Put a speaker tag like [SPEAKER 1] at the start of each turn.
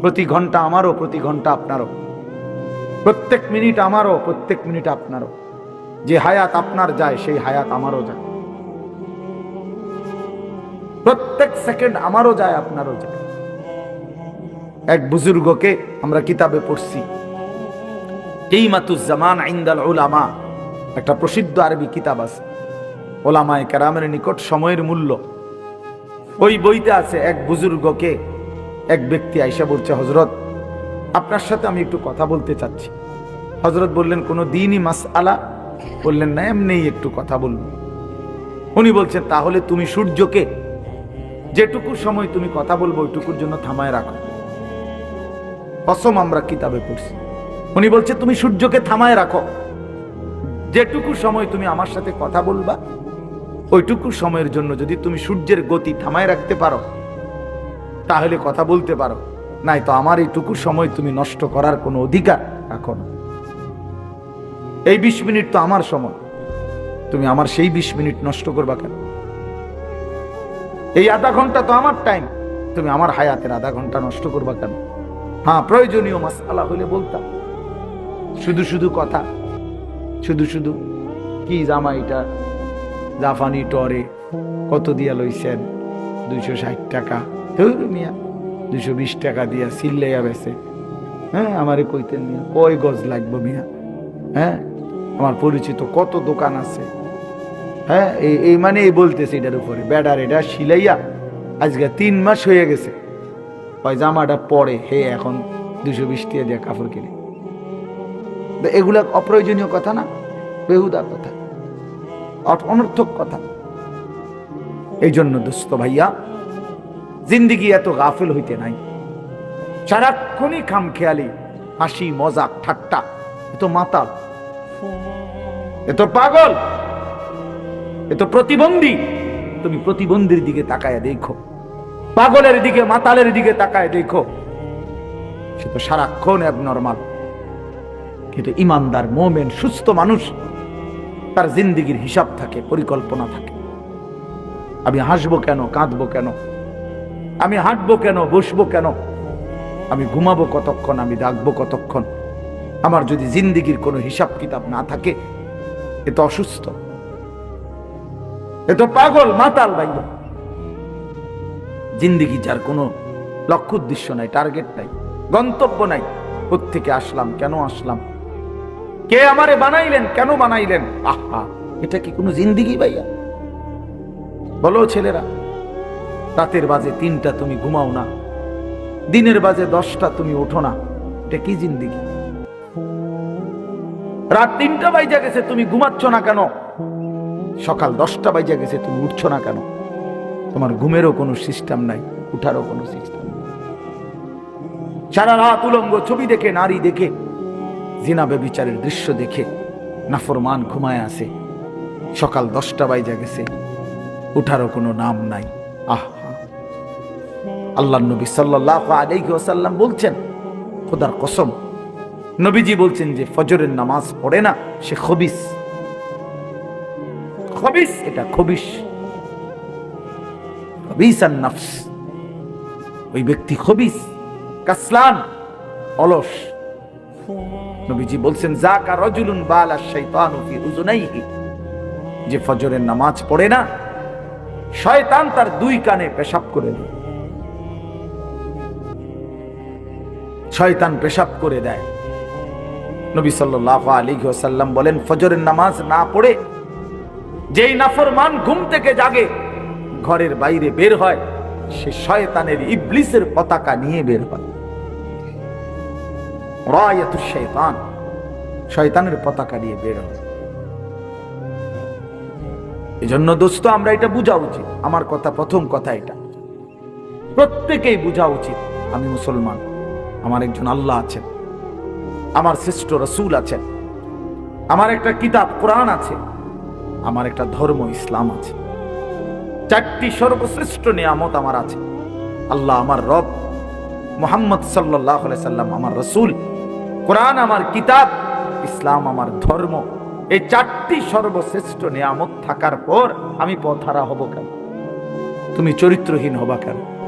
[SPEAKER 1] প্রতি ঘণ্টা আমারও, প্রতি ঘণ্টা আপনারও। প্রত্যেক মিনিট আমারও, প্রত্যেক মিনিট আপনারও। যে হায়াত আপনার যায়, সেই হায়াত আমারও যায়। প্রত্যেক সেকেন্ড আমারও যায়, আপনারও যায়। এক বুজুর্গকে আমরা কিতাবে পড়ছি। কেইমাতুজ্জামান ইন্দাল উলামা, একটা প্রসিদ্ধ আরবি কিতাব আছে। ওলামায় কেরামের নিকট সময়ের মূল্য। ওই বইতে আছে এক বুজুর্গকে এক ব্যক্তি আইসা বলছে হজরত আপনার সাথে আমি একটু কথা বলতে চাচ্ছি। হজরত বললেন, কোনো দিনই মাস আলা বললেন, না এমনি একটু কথা বলব। উনি বলছেন, তাহলে তুমি সূর্যকে যেটুকু সময় তুমি কথা বলব, ওইটুকুর জন্য থামায় রাখো। অসম আমরা কিতাবে পড়ছি। উনি বলছে, তুমি সূর্যকে থামায় রাখো। যেটুকু সময় তুমি আমার সাথে কথা বলবা, ওইটুকু সময়ের জন্য যদি তুমি সূর্যের গতি থামায় রাখতে পারো তাহলে কথা বলতে পারো। নাই তো আমার এইটুকু সময় তুমি নষ্ট করার কোনো অধিকার রাখো না এই বিশ মিনিট তো আমার সময়। তুমি আমার সেই বিশ মিনিট নষ্ট করবা কেন? এই আধা ঘণ্টা তো আমার টাইম তুমি আমার হায়াতের আধা ঘণ্টা নষ্ট করবা কেন? হ্যাঁ প্রয়োজনীয় মাসালা হলে বলতাম শুধু শুধু কথা। শুধু শুধু, কি জামা এটা? জাফানি টরে কত দিয়া লইছেন? দুইশো ষাট টাকা। ধুর মিয়া। দুইশো বিশ টাকা দিয়া সিল্লাইয়া বেছে। হ্যাঁ আমারে কইতেন মিয়া, কয় গজ লাগবে মিয়া? হ্যাঁ আমার পরিচিত কত দোকান আছে। হ্যাঁ এই এই মানে এই বলতেছে এটার উপরে ব্যাডার এটা সিলাইয়া আজকে তিন মাস হয়ে গেছে। ওই জামাটা পরে, হে, এখন দুশো বিশ টাকা দিয়ে কাপড় কিনে। এগুলা অপ্রয়োজনীয় কথা না বেহুদা কথা। অনর্থক কথা। এই জন্য দোস্ত ভাইয়া জিন্দিগি এত গাফিল হইতে নাই। সারাক্ষণই খাম খেয়ালি হাসি, মজাক, ঠাট্টা। এ তো মাতাল। এ তো পাগল। এ তো প্রতিবন্ধী। তুমি প্রতিবন্ধীর দিকে তাকায় দেখো। পাগলের দিকে, মাতালের দিকে তাকায় দেখো। সে তো সারাক্ষণ এক নর্মাল। কিন্তু ইমানদার, মোমেন, সুস্থ মানুষ। তার জিন্দিগির হিসাব থাকে, পরিকল্পনা থাকে। আমি হাসবো কেন, কাঁদবো কেন? আমি হাঁটবো কেন, বসবো কেন? আমি ঘুমাবো কতক্ষণ, আমি ডাকবো কতক্ষণ? আমার যদি জিন্দিগির কোনো হিসাব কিতাব না থাকে, এ তো অসুস্থ। এ তো পাগল, মাতাল ভাইয়া জিন্দিগি যার কোনো লক্ষ্য উদ্দেশ্য নাই, টার্গেট নাই, গন্তব্য নাই থেকে আসলাম, কেন আসলাম? কে আমারে বানাইলেন, কেন বানাইলেন? আহা, এটা কি কোনো জিন্দিগি ভাইয়া? বলো ছেলেরা। রাতের বাজে তিনটা তুমি ঘুমাও না। দিনের বাজে দশটা তুমি ওঠো না। এটা কি জিন্দিগি? রাত তিনটা বাইজা গেছে, তুমি ঘুমাচ্ছ না কেন? সকাল দশটা বাইজা গেছে, তুমি উঠছো না কেন? তোমার ঘুমেরও কোনো সিস্টেম নাই, উঠারও কোনো সিস্টেম সারা রাত উলঙ্গ ছবি দেখে, নারী দেখে জিনাবে বিচারের দৃশ্য দেখে, নাফরমান ঘুমায় আছে। সকাল দশটা বাইজা গেছে, উঠারও কোনো নাম নাই। আহ! আল্লাহ নবী সাল্লাহ আলাইহি বলছেন, খোদার কসম, নবীজি বলছেন যে ফজরের নামাজ পড়ে না, সে খবিস। খবিস এটা খবিস। ওই ব্যক্তি খবিস, কাসলান, অলস। নবীজি বলছেন জাকা রজুলুন বালা শাইতানু যে ফজরের নামাজ পড়ে না, শয়তান তার দুই কানে পেশাব করে দেয় শয়তান পেশাব করে দেয়। নবী সাল্লাল্লাহু আলাইহি ওয়াসাল্লাম বলেন, ফজরের নামাজ না পড়ে যেই নাফরমান ঘুম থেকে জাগে, ঘরের বাইরে বের হয়, সে শয়তানের ইবলিসের পতাকা নিয়ে বের হয়। রায়াতু শয়তান, শয়তানের পতাকা নিয়ে বের হয়। এজন্য দোস্ত, আমরা এটা বোঝা উচিত। আমার কথা প্রথম কথা এটা। প্রত্যেকেই বোঝা উচিত, আমি মুসলমান। আমার একজন আল্লাহ আছেন। আমার শ্রেষ্ঠ রসুল আছেন। আমার একটা কিতাব, কোরআন আছে। আমার একটা ধর্ম, ইসলাম আছে। চারটি সর্বশ্রেষ্ঠ নিয়ামত আমার আছে। আল্লাহ আমার রব, মোহাম্মদ সাল্লাহ সাল্লাম আমার রসুল। কোরআন আমার কিতাব, ইসলাম আমার ধর্ম। এই চারটি সর্বশ্রেষ্ঠ নিয়ামত থাকার পর আমি পথহারা হব কেন? তুমি চরিত্রহীন হবা কেন?